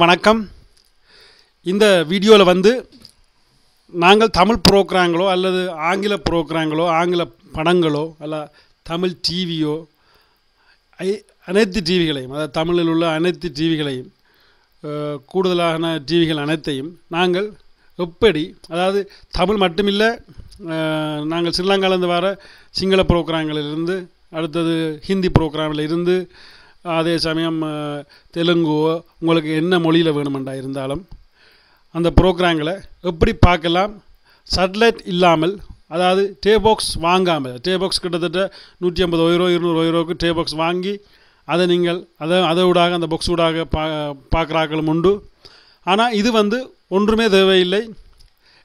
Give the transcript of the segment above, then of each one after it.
வணக்கம். இந்த வீடியோவில் வந்து நாங்கள் தமிழ் புரோக்கிறாங்களோ அல்லது ஆங்கில புரோக்கிறாங்களோ ஆங்கில படங்களோ அல்ல தமிழ் டிவியோ ஐ அனைத்து டிவிகளையும் அதாவது தமிழில் உள்ள அனைத்து டிவிகளையும் கூடுதலான டிவிகள் அனைத்தையும் நாங்கள் எப்படி அதாவது தமிழ் மட்டுமில்லை நாங்கள் ஸ்ரீலங்காலேருந்து வர சிங்கள புரோக்ராம்களிலிருந்து அடுத்தது ஹிந்தி புரோக்ராமில் இருந்து அதே சமயம் தெலுங்கோ தெலுங்குவோ உங்களுக்கு என்ன மொழியில் வேணுமெண்டா இருந்தாலும் அந்த ப்ரோக்ராம்களை எப்படி பார்க்கலாம்? சட்லைட் இல்லாமல் அதாவது டே பாக்ஸ் வாங்காமல் டே பாக்ஸ் கிட்டத்தட்ட நூற்றி ஐம்பது ஒயரோ இருநூறு ஒயரோக்கு டே பாக்ஸ் வாங்கி அதை நீங்கள் அதை அதை ஊடாக அந்த பாக்ஸ் ஊடாக பா பார்க்குறாக்களும் உண்டு. ஆனால் இது வந்து ஒன்றுமே தேவையில்லை.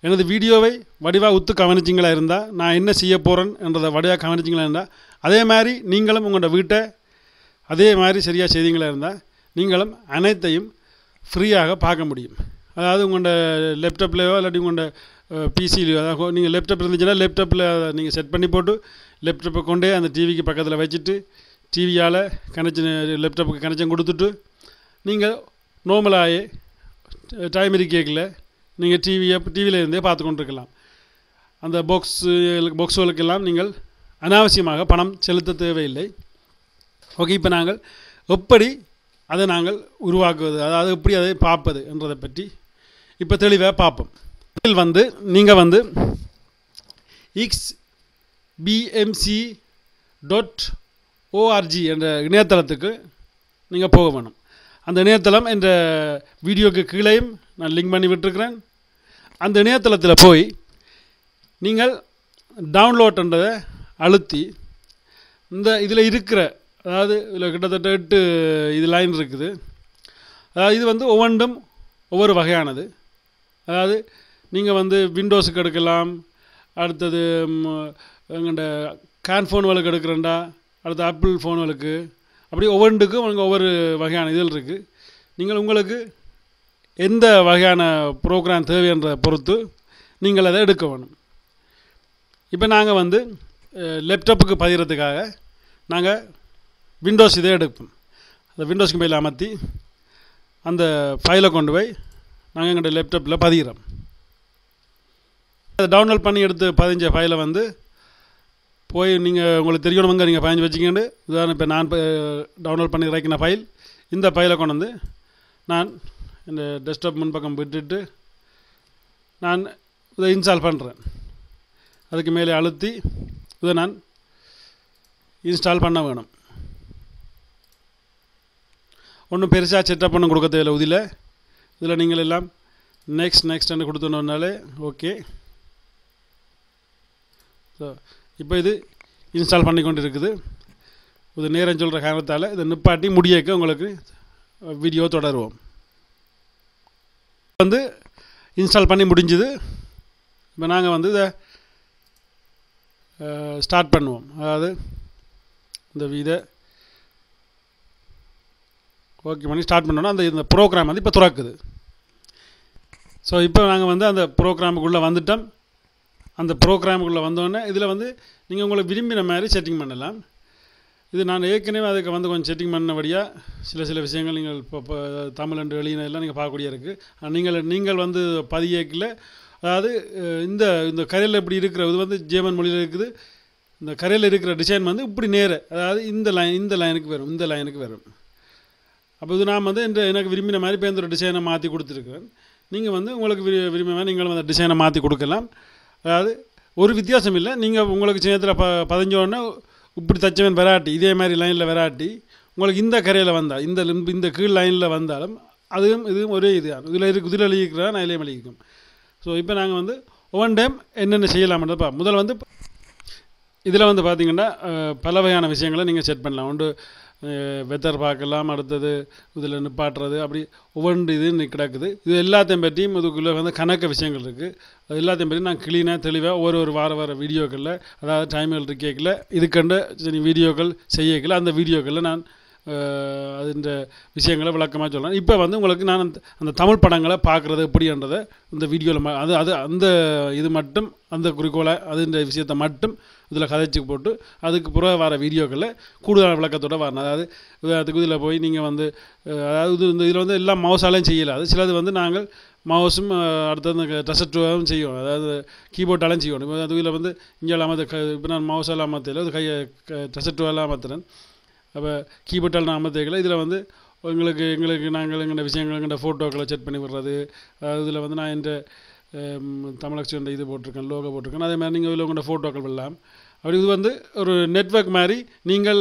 எனது வீடியோவை வடிவாக உத்து கவனிச்சிங்களா இருந்தால் நான் என்ன செய்ய போகிறேன் என்றதை வடிவாக கவனிச்சிங்களா இருந்தால் அதே மாதிரி நீங்களும் உங்களோட வீட்டை அதே மாதிரி சரியாக செய்தீங்களா இருந்தால் நீங்களும் அனைத்தையும் ஃப்ரீயாக பார்க்க முடியும். அதாவது உங்களோட லேப்டாப்லேயோ இல்லாட்டி உங்களோட பிசிலையோ அதாவது நீங்கள் லேப்டாப் இருந்துச்சுன்னா லேப்டாப்பில் நீங்கள் செட் பண்ணி போட்டு லேப்டாப்பை கொண்டே அந்த டிவிக்கு பக்கத்தில் வச்சுட்டு டிவியால் கனெக்ஷன் லேப்டாப்புக்கு கனெக்ஷன் கொடுத்துட்டு நீங்கள் நார்மலாகவே டைம் இருக்கேக்கில் நீங்கள் டிவியை டிவியில் இருந்தே பார்த்து கொண்டிருக்கலாம். அந்த பாக்ஸு பாக்ஸுகளுக்கெல்லாம் நீங்கள் அனாவசியமாக பணம் செலுத்த தேவையில்லை. ஓகே இப்போ நாங்கள் எப்படி அதை நாங்கள் உருவாக்குவது? அதாவது எப்படி அதை பார்ப்பது என்றதை பற்றி இப்போ தெளிவாக பார்ப்போம். இதில் வந்து நீங்கள் வந்து எக்ஸ் பிஎம்சி டாட் ஓஆர்ஜி என்ற இணையதளத்துக்கு நீங்கள் போக வேணும். அந்த இணையதளம் என்ற வீடியோக்கு கீழேயும் நான் லிங்க் பண்ணி விட்டுருக்கிறேன். அந்த இணையதளத்தில் போய் நீங்கள் டவுன்லோட்ன்றதை அழுத்தி இந்த இதில் இருக்கிற அதாவது இதில் கிட்டத்தட்ட எட்டு இது லைன் இருக்குது. அதாவது இது வந்து ஒவ்வொன்றும் ஒவ்வொரு வகையானது. அதாவது நீங்கள் வந்து விண்டோஸுக்கு எடுக்கலாம் அடுத்தது எங்கள்கிட்ட கேன் ஃபோன்களுக்கு எடுக்கிறேன்டா அடுத்து ஆப்பிள் ஃபோன்களுக்கு அப்படி ஒவ்வொன்றுக்கும் உங்களுக்கு ஒவ்வொரு வகையான இதில் இருக்குது நீங்கள் உங்களுக்கு எந்த வகையான ப்ரோக்ராம் தேவைன்ற பொறுத்து நீங்கள் அதை எடுக்க வேணும். இப்போ நாங்கள் வந்து லேப்டாப்புக்கு பதிகிறதுக்காக நாங்கள் விண்டோஸ் இதே எடுப்போம். அந்த விண்டோஸ் கம்பெனியில் அமர்த்தி அந்த ஃபைலை கொண்டு போய் நாங்கள் எங்கள்கிட்ட லேப்டாப்பில் பதிகிறோம். அதை டவுன்லோட் பண்ணி எடுத்து பதிஞ்ச ஃபைலை வந்து போய் நீங்கள் உங்களுக்கு தெரியணுங்க நீங்கள் பயஞ்சு வச்சுக்கிண்டு இதான் இப்போ நான் டவுன்லோட் பண்ணி இறக்கின ஃபைல் இந்த ஃபைலை கொண்டு வந்து நான் இந்த டெஸ்க்டாப் முன்பக்கம் விட்டுட்டு நான் இதை இன்ஸ்டால் பண்ணுறேன் அதுக்கு மேலே அழுத்தி இதை நான் இன்ஸ்டால் பண்ண வேணும். ஒன்றும் பெருசாக செட்டப் பண்ண கொடுக்க தேவையில்லை இதில் இதில் நீங்கள் எல்லாம் நெக்ஸ்ட் நெக்ஸ்ட்னு கொடுத்தோன்னாலே ஓகே ஸோ இப்போ இது இன்ஸ்டால் பண்ணி கொண்டு இருக்குது இது நேரம் சொல்கிற காரணத்தால் இதை நிப்பாட்டி முடியக்க உங்களுக்கு வீடியோ தொடருவோம். வந்து இன்ஸ்டால் பண்ணி முடிஞ்சுது. இப்போ நாங்கள் வந்து இதை ஸ்டார்ட் பண்ணுவோம். அதாவது இந்த இதை ஓகே பண்ணி ஸ்டார்ட் பண்ணோன்னா அந்த இந்த ப்ரோக்ராம் வந்து இப்போ துறக்குது. ஸோ இப்போ நாங்கள் வந்து அந்த ப்ரோக்ராமுக்குள்ளே வந்துட்டோம். அந்த ப்ரோக்ராமுக்குள்ளே வந்தோடனே இதில் வந்து நீங்கள் உங்களை விரும்பின மாதிரி செட்டிங் பண்ணலாம். இது நான் ஏற்கனவே அதுக்கு வந்து கொஞ்சம் செட்டிங் பண்ணபடியாக சில சில விஷயங்கள் நீங்கள் இப்போ இப்போ தமிழ் அண்டு வெளியின எல்லாம் நீங்கள் பார்க்கக்கூடிய இருக்குது நீங்கள் நீங்கள் வந்து பதியேக்கில் அதாவது இந்த இந்த கரையில் இப்படி இருக்கிற இது வந்து ஜேமன் மொழியில் இருக்குது. இந்த கரையில் இருக்கிற டிசைன் வந்து இப்படி நேர அதாவது இந்த லைன் இந்த லைனுக்கு வரும் இந்த லைனுக்கு வரும். அப்போ இது நான் வந்து இந்த எனக்கு விரும்பின மாதிரி இப்போ இந்த ஒரு டிசைனை மாற்றி கொடுத்துருக்குறேன். நீங்கள் வந்து உங்களுக்கு விரு விரும்பின மாதிரி நீங்களும் அந்த டிசைனை மாற்றி கொடுக்கலாம். அதாவது ஒரு வித்தியாசம் இல்லை. நீங்கள் உங்களுக்கு சின்னத்தில் ப பதிஞ்சோடனே இப்படி தச்சவன் வெராட்டி இதே மாதிரி லைனில் வெராட்டி உங்களுக்கு இந்த கரையில் வந்தால் இந்த லிம்பு- இந்த கீழ் லைனில் வந்தாலும் அதுவும் இதுவும் ஒரே இது இதில் இருக்கு இதில் எழுதிக்கிறா நான் இதிலே எழுதிக்கும் ஸோ இப்போ நாங்கள் வந்து ஒவ்வொன் டைம் என்னென்ன செய்யலாம்ன்றப்பா முதல்ல வந்து இதில் வந்து பார்த்தீங்கன்னா பல வகையான விஷயங்களை நீங்கள் செட் பண்ணலாம். ஒன்று வெதர் பார்க்கலாம் அடுத்தது இதில் நிப்பாட்டுறது அப்படி ஒவ்வொன்று இது கிடக்குது. இது எல்லாத்தையும் பற்றியும் இதுக்குள்ளே வந்து கணக்க விஷயங்கள் இருக்குது அது எல்லாத்தையும் பற்றி நான் கிளீனாக தெளிவாக ஒரு ஒரு வார வார வீடியோக்களில் அதாவது டைம்கள் இருக்கேக்கில் இதுக்கண்டு சரி வீடியோக்கள் செய்யக்கில் அந்த வீடியோக்களில் நான் அதுன்ற விஷயங்களை விளக்கமாக சொல்லலாம். இப்போ வந்து உங்களுக்கு நான் அந்த தமிழ் படங்களை பார்க்குறது எப்படின்றதை இந்த வீடியோவில் அது அது அந்த இது மட்டும் அந்த குறிக்கோளை அதுன்ற விஷயத்தை மட்டும் இதில் கதைச்சி போட்டு அதுக்கு பிறகு வர வீடியோக்களில் கூடுதலான விளக்கத்தோடு வரணும். அதாவது அதுக்கு இதில் போய் நீங்கள் வந்து அதாவது அதாவது இந்த இதில் வந்து எல்லாம் மவுசாலையும் செய்யலாது சிலது வந்து நாங்கள் மவுஸும் அடுத்தது டசட்டுவாகவும் செய்வோம். அதாவது கீபோர்டாலையும் செய்வோம். இப்போ அது இதில் வந்து இங்கே இல்லாமல் இப்போ நான் மவுசாலாம் மாற்றல அது கையை டசட்டுவெல்லாம் மாற்றுறேன் அப்போ கீபோர்டால் நான் அமர்த்திக்கல இதில் வந்து எங்களுக்கு எங்களுக்கு நாங்கள் எங்கள்ட விஷயங்கள் எங்கள்ட ஃபோட்டோக்களை செட் பண்ணி விடுறது. இதில் வந்து நான் என் தமிழக்ஷன் இது போட்டிருக்கேன் லோகோ போட்டிருக்கேன். அதே மாதிரி நீங்கள் இதில் உங்களோட ஃபோட்டோக்கள் விடலாம். அப்படி இது வந்து ஒரு நெட்ஒர்க் மாதிரி நீங்கள்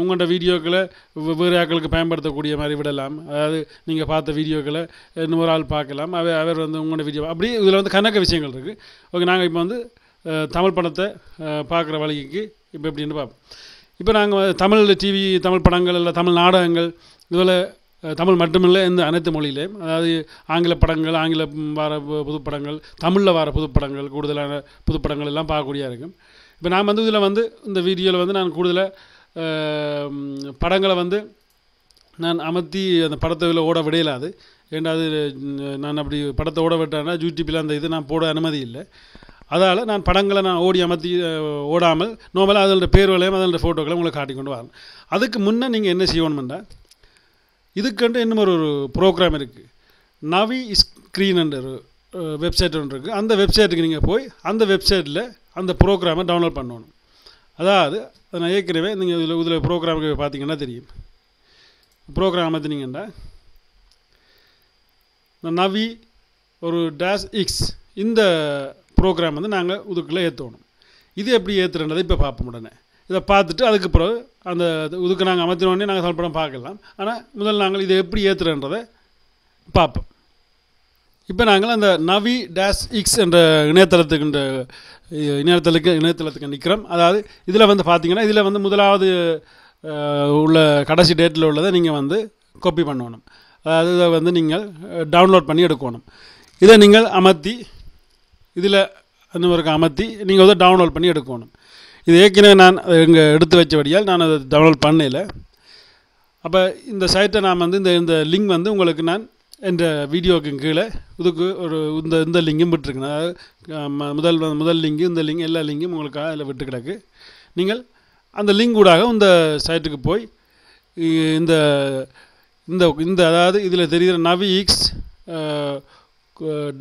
உங்களோட வீடியோக்களை வெவ்வேறு வேறு பயன்படுத்தக்கூடிய மாதிரி விடலாம். அதாவது நீங்கள் பார்த்த வீடியோக்களை இன்னொரு ஆள் பார்க்கலாம். அவர் அவர் வந்து உங்களோட வீடியோ அப்படி இதில் வந்து கணக்க விஷயங்கள் இருக்குது ஓகே நாங்கள் இப்போ வந்து தமிழ் படத்தை பார்க்குற வழிக்கு இப்போ எப்படின்னு பார்ப்போம் இப்போ நாங்கள் தமிழ் டிவி தமிழ் படங்கள் இல்லை தமிழ் நாடகங்கள் இதில் தமிழ் மட்டுமில்லை இந்த அனைத்து மொழியிலையும். அதாவது ஆங்கில படங்கள் ஆங்கில வர புதுப்படங்கள் தமிழில் வர புதுப்படங்கள் கூடுதலான புதுப்படங்கள் எல்லாம் பார்க்கக்கூடியா இருக்கும். இப்போ நான் வந்து இதில் வந்து இந்த வீடியோவில் வந்து நான் கூடுதலாக படங்களை வந்து நான் அமர்த்தி அந்த படத்தை ஓட விடையலாது. ஏன்னா அது நான் அப்படி படத்தை ஓட விட்டேன்னா யூடியூப்பில் அந்த இது நான் போட அனுமதி இல்லை. அதால் நான் படங்களை நான் ஓடி அமர்த்தி ஓடாமல் நோமலாக அதோட பேர்களையும் அதோட ஃபோட்டோக்களையும் உங்களை காட்டி கொண்டு வரேன். அதுக்கு முன்னே நீங்கள் என்ன செய்யணும்னா இதுக்கண்டு இன்னும் ஒரு ஒரு ப்ரோக்ராம் இருக்குது நவி ஸ்க்ரீன் ஒரு வெப்சைட் ஒன்று இருக்குது அந்த வெப்சைட்டுக்கு நீங்கள் போய் அந்த வெப்சைட்டில் அந்த ப்ரோக்ராமை டவுன்லோட் பண்ணணும். அதாவது அதை நான் ஏற்கனவே நீங்கள் இதில் இதில் ப்ரோக்ராமுக்கு பார்த்தீங்கன்னா தெரியும். ப்ரோக்ராம் அமர்த்தினீங்கன்னா நவி ஒரு டேஷ் எக்ஸ் இந்த ப்ரோக்ராம் வந்து நாங்கள் உதுக்கில் ஏற்றணும் இது எப்படி ஏற்றுறன்றதை இப்போ பார்ப்போம் உடனே. இதை பார்த்துட்டு அதுக்கு பிறகு அந்த இதுக்கு நாங்கள் அமர்த்தினோடனே நாங்கள் சொல்படம் பார்க்கலாம். ஆனால் முதல் நாங்கள் இதை எப்படி ஏற்றுறன்றதை பார்ப்போம். இப்போ நாங்கள் அந்த நவி டேஷ் இக்ஸ் என்ற இணையதளத்துக்கு இந்த இணையதளத்துக்கு இணையதளத்துக்கு நிற்கிறோம் அதாவது இதில் வந்து பார்த்தீங்கன்னா இதில் வந்து முதலாவது உள்ள கடைசி டேட்டில் உள்ளதை நீங்கள் வந்து காப்பி பண்ணணும். அதாவது இதை வந்து நீங்கள் டவுன்லோட் பண்ணி எடுக்கணும். இதை நீங்கள் அமர்த்தி இதில் அந்த ஒரு அமர்த்தி நீங்கள் வந்து டவுன்லோட் பண்ணி எடுக்கணும். இது ஏற்கனவே நான் இங்கே எடுத்து வச்சபடியால் நான் அதை டவுன்லோட் பண்ணல. அப்போ இந்த சைட்டை நான் வந்து இந்த இந்த லிங்க் வந்து உங்களுக்கு நான் என்ற வீடியோக்கு கீழே இதுக்கு ஒரு இந்த இந்த லிங்கும் விட்டுருக்கேன். அதாவது ம- முதல் முதல் லிங்கு இந்த லிங்க் எல்லா லிங்கும் உங்களுக்கு அதில் விட்டு கிடக்கு. நீங்கள் அந்த லிங்க் ஊடாக இந்த சைட்டுக்கு போய் இந்த இந்த இந்த அதாவது இதில் தெரிகிற நவி ஈக்ஸ்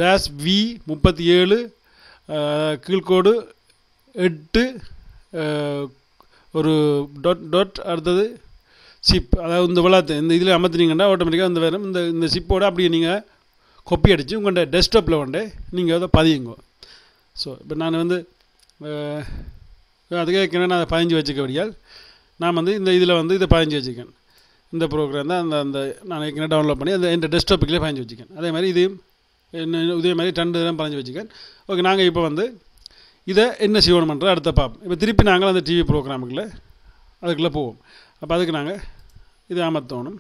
டேஷ் வி முப்பத்தி ஏழு கீழ்கோடு எட்டு ஒரு டொட் டொட் அடுத்தது சிப் அதாவது இந்த விளாத்து இந்த இதில் அமர்த்தினீங்கன்னா ஆட்டோமேட்டிக்காக இந்த வேறு இந்த இந்த சிப்போட அப்படியே நீங்கள் கொப்பி அடித்து உங்கள்கிட்ட டெஸ்க்டாப்பில் வந்து நீங்கள் அதை பதியுங்க. ஸோ இப்போ நான் வந்து அதுக்காக ஏற்கனவே நான் அதை பதிஞ்சு வச்சுக்கபடியால் நான் வந்து இந்த இதில் வந்து இதை பதிஞ்சு வச்சுக்கேன். இந்த ப்ரோக்ராம் தான் அந்த அந்த நான் ஏற்கனவே டவுன்லோட் பண்ணி அந்த என் டெஸ்க்டாப்புக்குள்ளே பதிஞ்சு வச்சுக்கேன். அதே மாதிரி இதையும் இன்னும் இதே மாதிரி ரெண்டு இதெல்லாம் பதிஞ்சு வச்சுக்கேன். ஓகே நாங்கள் இப்போ வந்து இதை என்ன செய்யணுமன்ற அடுத்த பார்ப்போம் இப்போ திருப்பி நாங்கள் அந்த டிவி ப்ரோக்ராமுக்குள்ளே அதுக்குள்ளே போவோம். அப்போ அதுக்கு நாங்கள் இதை அமர்த்தணும்.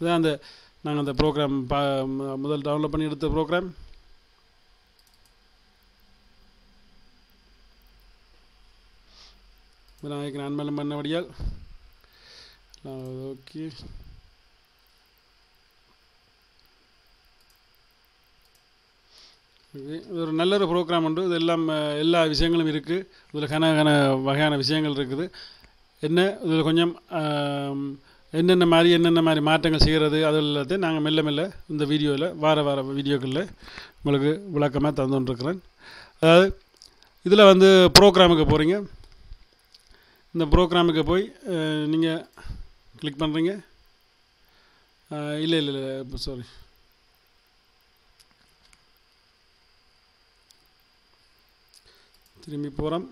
இதான் அந்த நாங்கள் அந்த ப்ரோக்ராம் பா முதல் டவுன்லோட் பண்ணி எடுத்த ப்ரோக்ராம் நான் ஏற்கனவே பண்ணபடியால் ஓகே இது இது ஒரு நல்ல ஒரு ப்ரோக்ராம் உண்டு. இது எல்லாம் எல்லா விஷயங்களும் இருக்குது இதில் கன கன வகையான விஷயங்கள் இருக்குது. என்ன இதில் கொஞ்சம் என்னென்ன மாதிரி என்னென்ன மாதிரி மாற்றங்கள் செய்கிறது அது எல்லாத்தையும் நாங்கள் மெல்ல மெல்ல இந்த வீடியோவில் வார வார வீடியோக்களில் உங்களுக்கு விளக்கமாக தந்துட்டுருக்குறேன் அதாவது இதில் வந்து ப்ரோக்ராமுக்கு போகிறீங்க இந்த ப்ரோக்ராமுக்கு போய் நீங்கள் கிளிக் பண்ணுறீங்க இல்லை இல்லை இல்லை சாரி திரும்பி போகிறோம்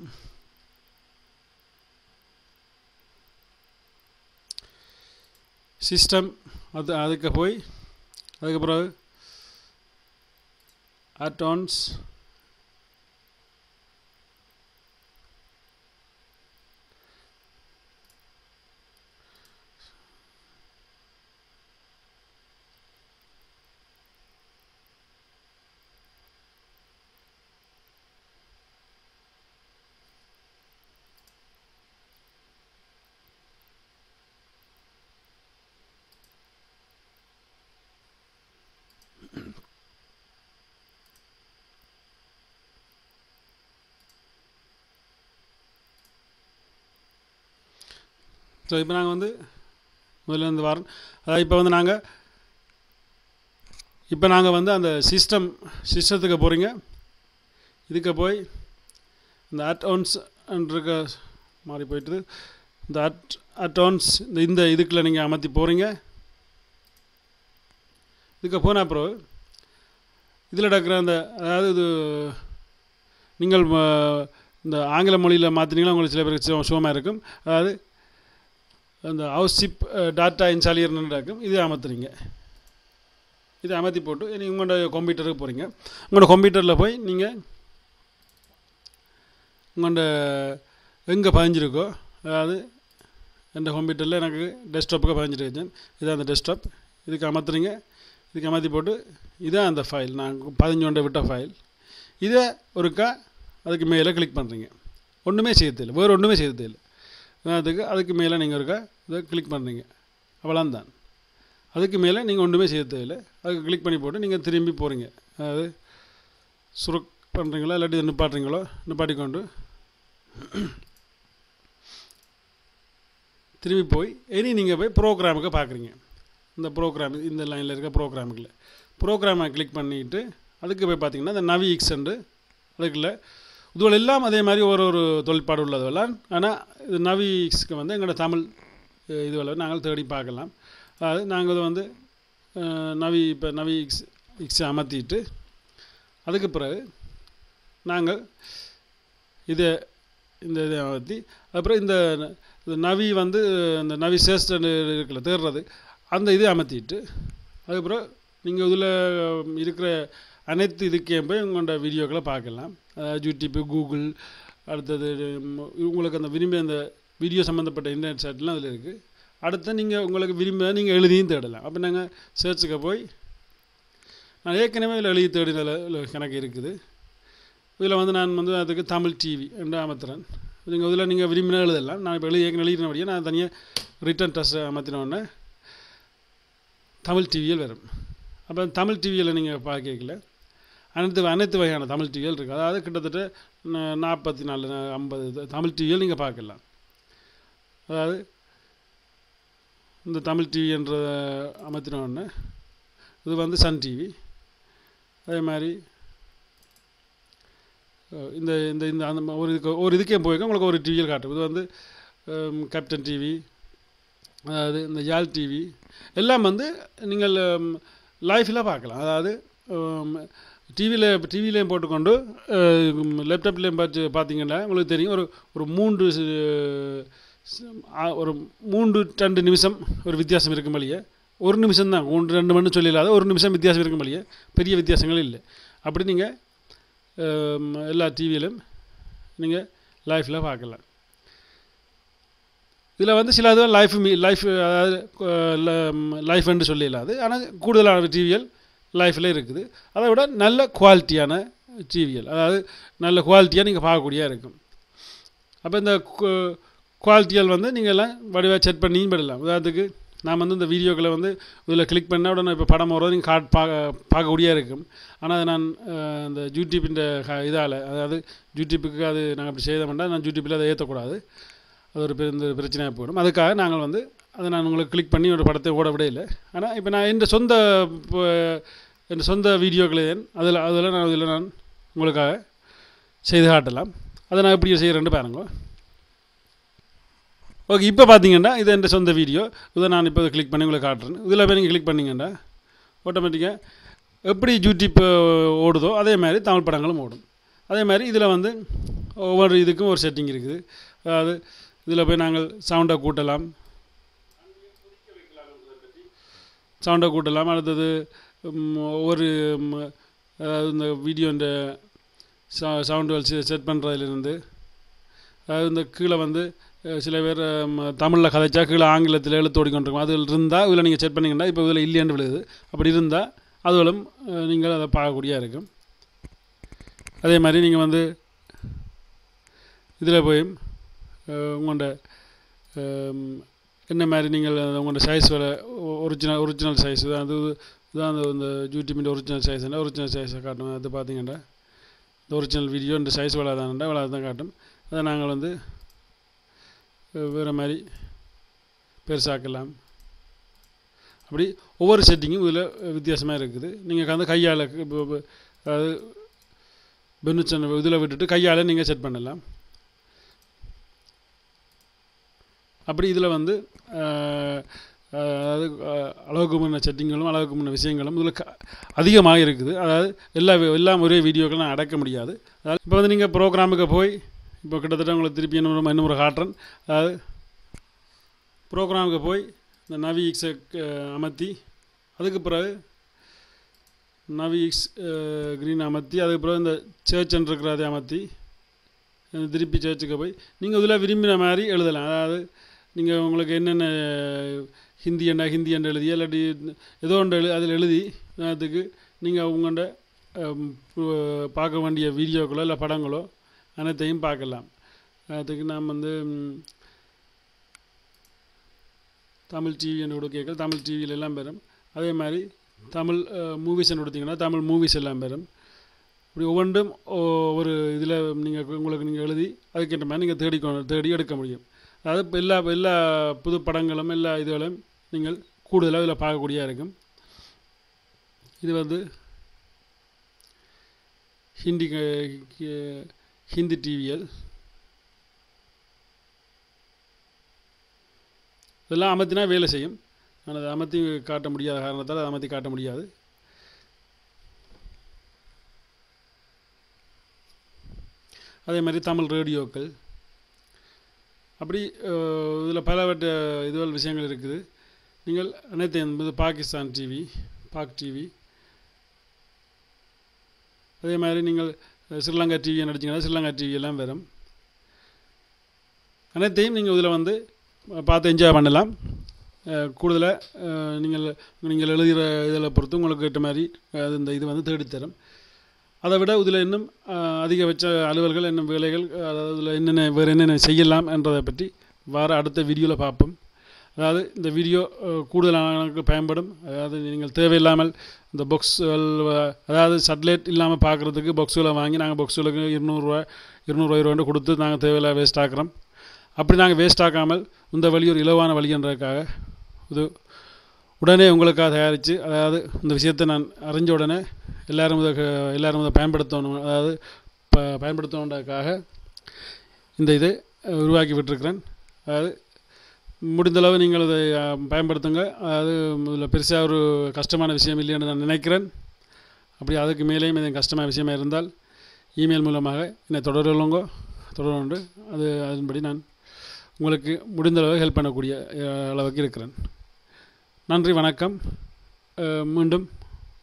சிஸ்டம் அது அதுக்கு போய் அதுக்கு பிறகு அட்டோன்ஸ் ஸோ இப்போ நாங்கள் வந்து முதல்ல இருந்து வாரம் அதாவது இப்போ வந்து நாங்கள் இப்போ நாங்கள் வந்து அந்த சிஸ்டம் சிஸ்டத்துக்கு போகிறீங்க இதுக்கு போய் இந்த அட்வான்ஸ் இருக்க மாறி போயிட்டு இந்த அட் அட்வான்ஸ் இந்த இந்த இதுக்குள்ள நீங்கள் அமர்த்தி போகிறீங்க இதுக்கு போன அப்புறம் இதில் நடக்கிற அந்த அதாவது இது நீங்கள் இந்த ஆங்கில மொழியில் மாற்றினீங்கன்னா உங்களுக்கு சில பேருக்கு சுக- சுகமாக இருக்கும். அதாவது அந்த ஹவுஸ்ஷிப் டாட்டா இன்சாலியர்னு இது அமர்த்துறீங்க. இதை அமர்த்தி போட்டு நீங்கள் உங்களோட கம்ப்யூட்டருக்கு போகிறீங்க உங்களோட கம்ப்யூட்டரில் போய் நீங்கள் உங்களோட எங்கே பதிஞ்சிருக்கோ அதாவது எந்த கம்ப்யூட்டரில் எனக்கு டெஸ்க்டாப்புக்கு பதிஞ்சிருக்கு இதான் அந்த டெஸ்க்டாப் இதுக்கு அமர்த்துறீங்க. இதுக்கு அமர்த்தி போட்டு இதான் அந்த ஃபைல் நான் பதிஞ்சோண்ட விட்ட ஃபைல் இதை ஒருக்கா அதுக்கு மேலே கிளிக் பண்ணுறீங்க ஒன்றுமே செய்ய தேவையில்லை வேறு ஒன்றுமே செய்ய தேவையில்லை அதுக்கு அதுக்கு மேலே நீங்கள் இருக்க இதை கிளிக் பண்ணுறீங்க அவ்வளோந்தான் அதுக்கு மேலே நீங்கள் ஒன்றுமே செய்ய தேவையில்லை. அதுக்கு கிளிக் பண்ணி போட்டு நீங்கள் திரும்பி போகிறீங்க அதாவது சுருக் பண்ணுறீங்களோ இல்லாட்டி நிப்பாட்டுறீங்களோ நிப்பாட்டி கொண்டு திரும்பி போய் இனி நீங்கள் போய் ப்ரோக்ராமுக்கு பார்க்குறீங்க இந்த ப்ரோக்ராம் இந்த லைனில் இருக்க ப்ரோக்ராமுக்குள்ள ப்ரோக்ராமை கிளிக் பண்ணிவிட்டு அதுக்கு போய் பார்த்தீங்கன்னா இந்த நவி எக்ஸ்ண்டு அதுக்குள்ள இதுவெல்லாம் அதே மாதிரி ஒரு ஒரு தொழிற்பாடு உள்ளதுவெல்லாம். ஆனால் இது நவிஸ்க்கு வந்து எங்களோட தமிழ் இதுவெல்லாம் நாங்கள் தேடி பார்க்கலாம். அது நாங்கள் இதை வந்து நவி இப்போ நவி இக்ஸ் இக்ஸ் அமர்த்திட்டு அதுக்கு பிறகு நாங்கள் இதை இந்த இதை அமர்த்தி அப்புறம் இந்த இந்த நவி வந்து இந்த நவி சேஷ்டன் இருக்குல்ல தேடுறது அந்த இதை அமர்த்திட்டு அதுக்கப்புறம் நீங்கள் இதில் இருக்கிற அனைத்து இதுக்கே போய் உங்களோட வீடியோக்களை பார்க்கலாம். அதாவது யூடியூப்பு கூகுள் அடுத்தது உங்களுக்கு அந்த விரும்பிய அந்த வீடியோ சம்மந்தப்பட்ட இன்டர்நெட் சைட்லாம் அதில் இருக்குது அடுத்து நீங்கள் உங்களுக்கு விரும்ப நீங்கள் எழுதியும் தேடலாம். அப்போ நாங்கள் சர்ச்சுக்கு போய் நான் ஏற்கனவே இதில் எழுதி தேடினதில் கணக்கு இருக்குது. இதில் வந்து நான் வந்து அதுக்கு தமிழ் டிவி என்று அமர்த்துறேன் நீங்கள் இதில் நீங்கள் விரும்பினா எழுதலாம். நான் இப்போ எழுதி ஏற்கனவே எழுதினபடியே நான் தனியாக ரிட்டன் டெஸ்ட் அமர்த்தினோடனே தமிழ் டிவியில் வரும். அப்போ தமிழ் டிவியில் நீங்கள் பார்க்கல அனைத்து அனைத்து வகையான தமிழ் டிவிகள் இருக்குது அதாவது கிட்டத்தட்ட நாற்பத்தி நாலு ஐம்பது இது தமிழ் டிவிகள் நீங்கள் பார்க்கலாம். அதாவது இந்த தமிழ் டிவி என்ற அமர்த்தின இது வந்து சன் டிவி அதே மாதிரி இந்த இந்த இந்த அந்த ஒரு இதுக்கு ஒரு இதுக்கே போயிருக்க உங்களுக்கு ஒரு டிவியில் காட்டும். இது வந்து கேப்டன் டிவி அதாவது இந்த யாழ் டிவி எல்லாம் வந்து நீங்கள் லைஃப்பில் பார்க்கலாம். அதாவது டிவியில் டிவிலையும் போட்டுக்கொண்டு லேப்டாப்லேயும் பார்த்து பார்த்தீங்கன்னா உங்களுக்கு தெரியும் ஒரு ஒரு மூன்று ஒரு மூன்று ரெண்டு நிமிஷம் ஒரு வித்தியாசம் இருக்கும் வழியே. ஒரு நிமிஷம் தான் ஒன்று ரெண்டு மணி சொல்லிடாத ஒரு நிமிஷம் வித்தியாசம் இருக்கும் வழியே. பெரிய வித்தியாசங்கள் இல்லை. அப்படி நீங்கள் எல்லா டிவியிலும் நீங்கள் லைஃப்பில் பார்க்கலாம். இதில் வந்து சில இது லைஃப் மீ லைஃப் அதாவது லைஃப் என்று சொல்லிடலாது. ஆனால் கூடுதலான டிவியல் லைஃப்பில் இருக்குது. அதை விட நல்ல குவாலிட்டியான டிவிஎல் அதாவது நல்ல குவாலிட்டியாக நீங்கள் பார்க்கக்கூடிய இருக்கும். அப்போ இந்த குவாலிட்டிகள் வந்து நீங்கள் எல்லாம் வடிவாக செட் பண்ணியும் படலாம் உதாரணத்துக்கு நான் வந்து இந்த வீடியோக்களை வந்து இதில் கிளிக் பண்ண உடனே இப்போ படம் வரும் நீங்கள் காட் பார்க்க பார்க்கக்கூடியா இருக்கும். ஆனால் அது நான் இந்த யூடியூப்பின் இதால் அதாவது யூடியூப்புக்கு அது நாங்கள் அப்படி செய்த மாட்டோம். நான் யூடியூப்பில் அதை ஏற்றக்கூடாது அது ஒரு பெரிய பிரச்சனையாக போயிடும். அதுக்காக நாங்கள் வந்து அதை நான் உங்களுக்கு கிளிக் பண்ணி ஒரு படத்தை ஓட விட இல்லை ஆனால் இப்போ நான் என் சொந்த இப்போ என் சொந்த வீடியோக்களை அதில் அதில் நான் அதில் நான் உங்களுக்காக செய்து காட்டலாம். அதை நான் எப்படி செய்கிறேன்னு பாருங்க. ஓகே இப்போ பார்த்தீங்கன்னா இது என் சொந்த வீடியோ. இதை நான் இப்போ கிளிக் பண்ணி உங்களுக்கு காட்டுறேன். இதில் போய் நீங்கள் கிளிக் பண்ணிங்கன்னா ஆட்டோமேட்டிக்காக எப்படி யூடியூப் ஓடுதோ அதே மாதிரி தமிழ் படங்களும் ஓடும். அதே மாதிரி இதில் வந்து ஒவ்வொரு இதுக்கும் ஒரு செட்டிங் இருக்குது. அதாவது இதில் போய் நாங்கள் சவுண்டை கூட்டலாம். சவுண்டை கூட்டலாம் அடுத்தது ம், ஒவ்வொரு ம், அதாவது இந்த ச சவுண்டுகள் செட் பண்ணுறதுலேருந்து அதாவது இந்த கீழே வந்து சில பேர் தமிழில் கதைச்சா கீழே ஆங்கிலத்தில் எழுத்து ஓடிக்கொண்டிருக்கும். அதில் இருந்தால் இதில் நீங்கள் செட் பண்ணிங்கன்னா இப்போ இதில் இல்லையான்னு விழுது அப்படி இருந்தால் அதுகளும் நீங்கள் அதை பார்க்கக்கூடிய இருக்கும். அதே மாதிரி நீங்கள் வந்து இதில் போய் உங்கள்கிட்ட உங்களோட என்ன மாதிரி நீங்கள் உங்களோட சைஸ் வர ஒரிஜினல் ஒரிஜினல் சைஸ் தான். அது இதுதான் அந்த இந்த யூடியூபின் ஒரிஜினல் சைஸ்னா ஒரிஜினல் சைஸை காட்டும்? அது பார்த்தீங்கன்னா இந்த ஒரிஜினல் வீடியோ இந்த சைஸ் வளர்தான்டா தான் காட்டும். அதை நாங்கள் வந்து வேறு மாதிரி பெருசாக்கலாம். அப்படி ஒவ்வொரு செட்டிங்கும் இதில் வித்தியாசமாக இருக்குது. நீங்கள் வந்து கையால் அதாவது பெனுச்சன் இதில் விட்டுட்டு கையால் நீங்கள் செட் பண்ணலாம். அப்படி இதில் வந்து அதாவது அளவுக்கு முன்ன செட்டிங்களும் அளவுக்கு முன்ன விஷயங்களும் இதில் க அதிகமாக இருக்குது. அதாவது எல்லா எல்லாம் ஒரே வீடியோக்கள் நான் அடக்க முடியாது. அதாவது இப்போ வந்து நீங்கள் ப்ரோக்ராமுக்கு போய் இப்போ கிட்டத்தட்ட உங்களுக்கு திருப்பி இன்னொரு இன்னொரு காட்டுறேன் அதாவது ப்ரோக்ராமுக்கு போய் இந்த நவி இக்ஸை அமர்த்தி அதுக்கு பிறகு நவி இக்ஸ் க்ரீன் அமர்த்தி அதுக்கு பிறகு இந்த சேர்ச்ன்னு இருக்கிறதை அமர்த்தி திருப்பி சேர்ச்சுக்கு போய் நீங்கள் இதில் விரும்பின மாதிரி எழுதலாம். அதாவது நீங்கள் உங்களுக்கு என்னென்ன ஹிந்தி என்ன ஹிந்தி என்று எழுதி இல்லாட்டி ஏதோ ஒன்று எழு அதில் எழுதி அதுக்கு நீங்கள் உங்கள்கிட்ட பார்க்க வேண்டிய வீடியோக்களோ இல்லை படங்களோ அனைத்தையும் பார்க்கலாம். அதுக்கு நாம் வந்து தமிழ் டிவி என்று கொடுக்க தமிழ் டிவியில் எல்லாம் பெறும். அதே மாதிரி தமிழ் மூவிஸ் கொடுத்தீங்கன்னா தமிழ் மூவிஸ் எல்லாம் பெறும். இப்படி ஒவ்வொன்றும் ஒரு இதில் நீங்கள் உங்களுக்கு நீங்கள் எழுதி அதுக்கேற்ற மாதிரி நீங்கள் தேடி தேடி எடுக்க முடியும். அதாவது இப்போ எல்லா எல்லா புது படங்களும் எல்லா இதுகளும் நீங்கள் கூடுதலாக இதில் பார்க்கக்கூடிய இருக்கும். இது வந்து ஹிந்தி ஹிந்தி டிவிஎல் இதெல்லாம் அமர்த்தினா வேலை செய்யும். ஆனால் அதை அமர்த்தி காட்ட முடியாத காரணத்தால் அதை அமர்த்தி காட்ட முடியாது. அதே மாதிரி தமிழ் ரேடியோக்கள். அப்படி இதில் பலவற்ற இதுவல் விஷயங்கள் இருக்குது. நீங்கள் அனைத்து என்பது பாகிஸ்தான் டிவி பாக் டிவி அதே மாதிரி நீங்கள் ஸ்ரீலங்கா டிவி நடிச்சிங்கன்னா ஸ்ரீலங்கா டிவி எல்லாம் வரும். அனைத்தையும் நீங்கள் இதில் வந்து பார்த்து என்ஜாய் பண்ணலாம். கூடுதலாக நீங்கள் நீங்கள் எழுதுகிற இதில் பொறுத்து உங்களுக்கு ஏற்ற மாதிரி அது இந்த இது வந்து தேடித்தரும். அதை விட இதில் இன்னும் அதிகபட்ச அலுவல்கள் இன்னும் வேலைகள் அதாவது இதில் என்னென்ன வேறு என்னென்ன செய்யலாம் என்றதை பற்றி வார அடுத்த வீடியோவில் பார்ப்போம். அதாவது இந்த வீடியோ கூடுதலானவர்களுக்கு பயன்படும். அதாவது நீங்கள் தேவையில்லாமல் இந்த பொக்ஸ்கள் அதாவது சட்லைட் இல்லாமல் பார்க்குறதுக்கு பாக்ஸுகளை வாங்கி நாங்கள் பாக்ஸுகளுக்கு இருநூறுவா இருநூறுவா ரூபாய் கொடுத்து நாங்கள் தேவையில்லா வேஸ்ட் ஆக்குறோம். அப்படி நாங்கள் வேஸ்ட் ஆக்காமல் இந்த வழி ஒரு இலவான வழின்றதுக்காக இது உடனே உங்களுக்காக தயாரித்து அதாவது இந்த விஷயத்தை நான் அறிஞ்ச உடனே எல்லாரும் இதை க- எல்லாரும் இதை பயன்படுத்தணும் அதாவது ப பயன்படுத்தணுன்றதுக்காக இந்த இது உருவாக்கி விட்டுருக்கிறேன். அதாவது முடிந்தளவு நீங்கள் இதை பயன்படுத்துங்க அதாவது இதில் பெருசாக ஒரு கஷ்டமான விஷயம் இல்லைன்னு நான் நினைக்கிறேன். அப்படி அதுக்கு மேலேயும் எதுவும் கஷ்டமான விஷயமா இருந்தால் இமெயில் மூலமாக என்னை தொடர்புங்க தொடர்பு அது அதன்படி நான் உங்களுக்கு முடிந்தளவு ஹெல்ப் பண்ணக்கூடிய அளவுக்கு இருக்கிறேன். நன்றி வணக்கம். மீண்டும்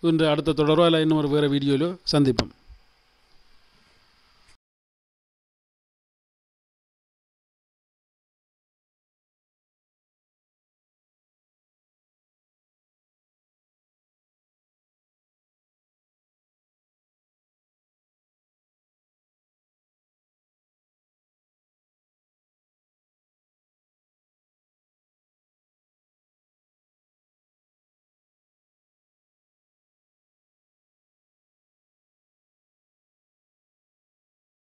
இன்று அடுத்த தொடரோ இல்லை இன்னும் ஒரு வேறு வீடியோவிலோ சந்திப்போம்.